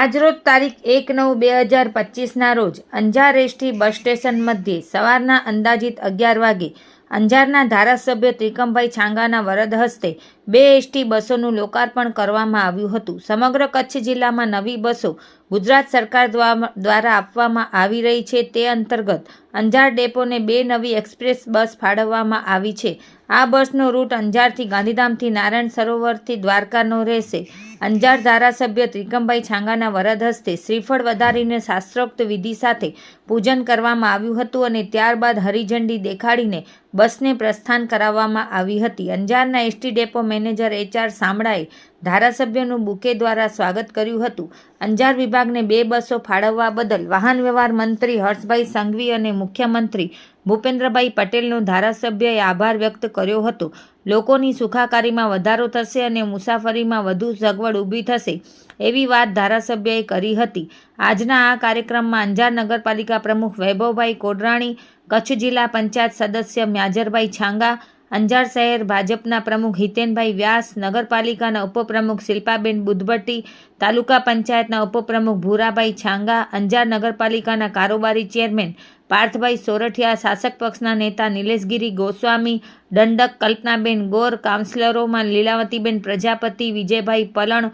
આજરોજ તારીખ એક નવ બે હજાર પચીસના રોજ અંજાર એસટી બસ સ્ટેશન મધ્યે સવારના અંદાજિત અગિયાર વાગે અંજારના ધારાસભ્ય ત્રિકમભાઈ છાંગાના વરદ હસ્તે બે એસટી બસોનું લોકાર્પણ કરવામાં આવ્યું હતું. સમગ્ર કચ્છ જિલ્લામાં નવી બસો ગુજરાત સરકાર દ્વા- દ્વારા આપવામાં આવી રહી છે તે અંતર્ગત અંજાર ડેપોને બે નવી એક્સપ્રેસ બસ ફાળવવામાં આવી છે. આ બસનો રૂટ અંજારથી ગાંધીધામથી નારાયણ સરોવરથી દ્વારકાનો રહેશે. અંજાર ધારાસભ્ય ત્રિકમભાઈ છાંગાના વરદ હસ્તે શ્રીફળ વધારીને શાસ્ત્રોક્ત વિધિ સાથે પૂજન કરવામાં આવ્યું હતું અને ત્યારબાદ હરિઝંડી દેખાડીને બસને પ્રસ્થાન કરાવવામાં આવી હતી. અંજારના એસટી ડેપો મેનેજર એચઆર સામળાએ ધારાસભ્યનું બુકે દ્વારા સ્વાગત કર્યું હતું. અંજાર વિભાગને બે બસો ફાળવવા બદલ વાહન વ્યવહાર મંત્રી હર્ષભાઈ સંઘવી અને મુખ્યમંત્રી ભૂપેન્દ્રભાઈ પટેલનો ધારાસભ્યએ આભાર વ્યક્ત કર્યો હતો. લોકોની સુખાકારીમાં વધારો થશે અને મુસાફરીમાં વધુ સગવડ ઊભી થશે એવી વાત ધારાસભ્યએ કરી હતી. આજના આ કાર્યક્રમમાં અંજાર નગરપાલિકા પ્રમુખ વૈભવભાઈ કોડરાણી, કચ્છ જિલ્લા પંચાયત સદસ્ય મ્યાજરભાઈ છાંગા અંજાર શહેર ભાજપના પ્રમુખ હિતેનભાઈ વ્યાસ, નગરપાલિકાના ઉપપ્રમુખ શિલ્પાબેન બુદભટ્ટી તાલુકા પંચાયતના ઉપપ્રમુખ ભૂરાભાઈ છાંગા, અંજાર નગરપાલિકાના કારોબારી ચેરમેન પાર્થભાઈ સોરઠિયા, શાસક પક્ષના નેતા નિલેશગીરી ગોસ્વામી, દંડક કલ્પનાબેન ગોર, કાઉન્સિલરોમાં લીલાવતીબેન પ્રજાપતિ, વિજયભાઈ પલણ,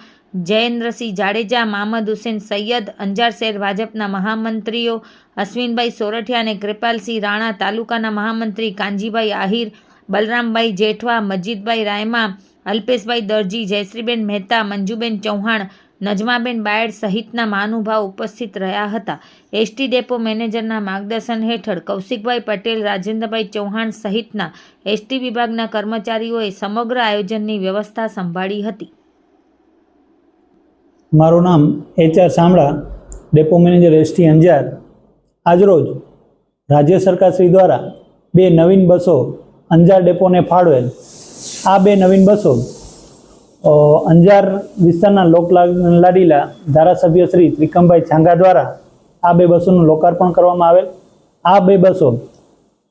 જયેન્દ્રસિંહ જાડેજા મામદ હુસેન સૈયદ, અંજાર શહેર ભાજપના મહામંત્રીઓ અશ્વિનભાઈ સોરઠિયા અને કૃપાલસિંહ રાણા, તાલુકાના મહામંત્રી કાંજીભાઈ આહિર બલરામભાઈ જેઠવા, મજીદભાઈ રાયમા, અલ્પેશભાઈ દરજી, જયશ્રીબેન મહેતા, મંજુબેન ચૌહાણ, નજમાબેન બાયડ સહિતના મહાનુભાવ ઉપસ્થિત રહ્યા હતા. એસટી ડેપો મેનેજરના માર્ગદર્શન હેઠળ કૌશિકભાઈ પટેલ, રાજેન્દ્રભાઈ ચૌહાણ સહિતના એસટી વિભાગના કર્મચારીઓએ સમગ્ર આયોજનની વ્યવસ્થા સંભાળી હતી. મારું નામ HR Samala depot manager ST Anjar. આજરોજ રાજ્ય સરકાર શ્રી દ્વારા બે નવીન બસો અંજાર ડેપોને ફાળવેલ. આ બે નવીન બસો અંજાર વિસ્તારના લોકલા- લાડીલા ધારાસભ્ય શ્રી ત્રિકમભાઈ છાંગા દ્વારા આ બે બસોનું લોકાર્પણ કરવામાં આવેલ. આ બે બસો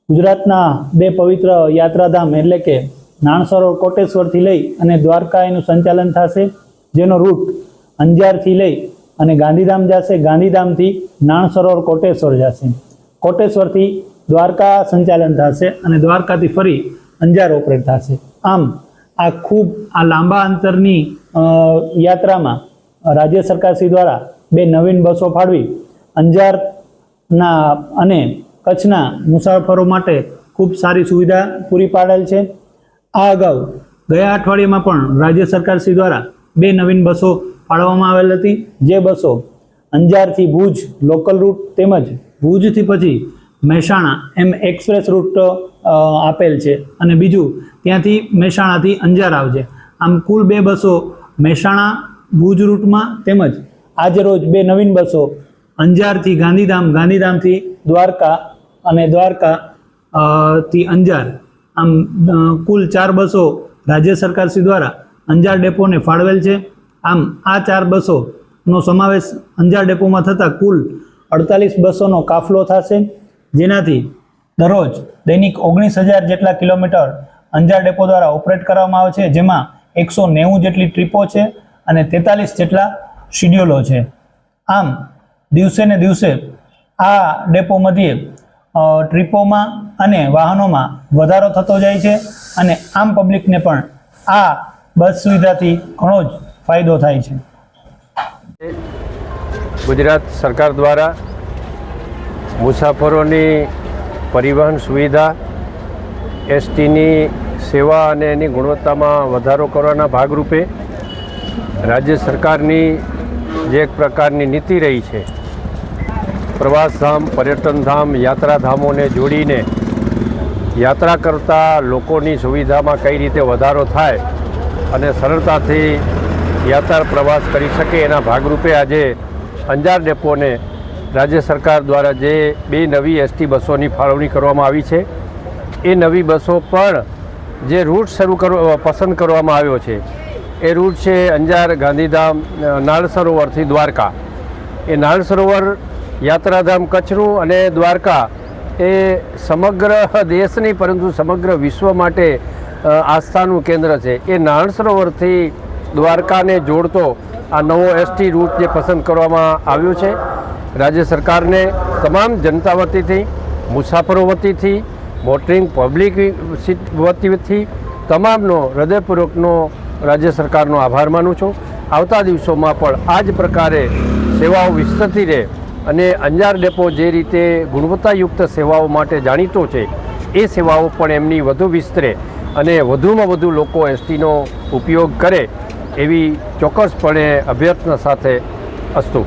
ગુજરાતના બે પવિત્ર યાત્રાધામ એટલે કે નાણસરોવર કોટેશ્વરથી લઈ અને દ્વારકા એનું સંચાલન થશે, જેનો રૂટ અંજારથી લઈ અને ગાંધીધામ જશે. ગાંધીધામથી નાણસરોવર કોટેશ્વર જશે. કોટેશ્વરથી દ્વારકા સંચાલન થશે અને દ્વારકાથી ફરી અંજાર ઓપરેટ થશે. આમ આ ખૂબ આ લાંબા અંતરની યાત્રામાં રાજ્ય સરકારશ્રી દ્વારા બે નવીન બસો ફાળવી અંજારના અને કચ્છના મુસાફરો માટે ખૂબ સારી સુવિધા પૂરી પાડેલ છે. આ અગાઉ ગયા અઠવાડિયામાં પણ રાજ્ય સરકારશ્રી દ્વારા બે નવીન બસો ફાળવવામાં આવેલ હતી. જે બસો અંજારથી ભુજ લોકલ રૂટ તેમજ ભુજથી પછી મહેસાણા એમ એક્સપ્રેસ રૂટ આપેલ છે. અને બીજું, ત્યાંથી મહેસાણાથી અંજાર આવશે આમ કુલ બે બસો મહેસાણા, ભુજ રૂટમાં તેમજ આજે રોજ બે નવીન બસો અંજારથી ગાંધીધામ, ગાંધીધામથી દ્વારકા અને દ્વારકા થી અંજાર. આમ કુલ ચાર બસો રાજ્ય સરકારશ્રી દ્વારા અંજાર ડેપોને ફાળવેલ છે. આમ, આ ચાર બસોનો સમાવેશ અંજાર ડેપોમાં થતાં કુલ અડતાલીસ બસોનો કાફલો થશે. જેનાથી દરરોજ દૈનિક ઓગણીસ હજાર જેટલા કિલોમીટર અંજાર ડેપો દ્વારા ઓપરેટ કરવામાં આવે છે, જેમાં એકસો નેવું જેટલી ટ્રીપો છે અને તેતાલીસ જેટલા શિડ્યુલો છે. આમ, દિવસે ને દિવસે આ ડેપો મધ્યે ટ્રીપોમાં અને વાહનોમાં વધારો થતો જાય છે અને આમ પબ્લિકને પણ આ બસ સુવિધાથી ઘણો જ ફાયદો થાય છે. ગુજરાત સરકાર દ્વારા મુસાફરોની પરિવહન સુવિધા, એસટીની સેવા અને એની ગુણવત્તામાં વધારો કરવાના ભાગરૂપે રાજ્ય સરકારની જે એક પ્રકારની નીતિ રહી છે પ્રવાસધામ પર્યટનધામ યાત્રાધામોને જોડીને યાત્રા કરતા લોકોની સુવિધામાં કઈ રીતે વધારો થાય અને સરળતાથી યાત્રા પ્રવાસ કરી શકે એના ભાગરૂપે આજે અંજાર ડેપોને રાજ્ય સરકાર દ્વારા જે બે નવી એસટી બસોની ફાળવણી કરવામાં આવી છે, એ નવી બસો પણ જે રૂટ શરૂ કરવા પસંદ કરવામાં આવ્યો છે, એ રૂટ છે અંજાર, ગાંધીધામ નાળ સરોવરથી દ્વારકા. એ નાળ સરોવર યાત્રાધામ કચ્છનું અને દ્વારકા એ સમગ્ર દેશની પરંતુ સમગ્ર વિશ્વ માટે આસ્થાનું કેન્દ્ર છે. એ નાળ સરોવરથી દ્વારકાને જોડતો આ નવો એસટી રૂટ જે પસંદ કરવામાં આવ્યો છે રાજ્ય સરકારને તમામ જનતા વતીથી, મુસાફરો વતીથી, મોટરિંગ પબ્લિક વતીથી તમામનો હૃદયપૂર્વકનો રાજ્ય સરકારનો આભાર માનું છું. આવતા દિવસોમાં પણ આ જ પ્રકારે સેવાઓ વિસ્તરતી રહે અને અંજાર ડેપો જે રીતે ગુણવત્તાયુક્ત સેવાઓ માટે જાણીતો છે, એ સેવાઓ પણ એમની વધુ વિસ્તરે અને વધુમાં વધુ લોકો એસટીનો ઉપયોગ કરે એવી ચોક્કસપણે અભ્યર્થના સાથે અસ્તુ.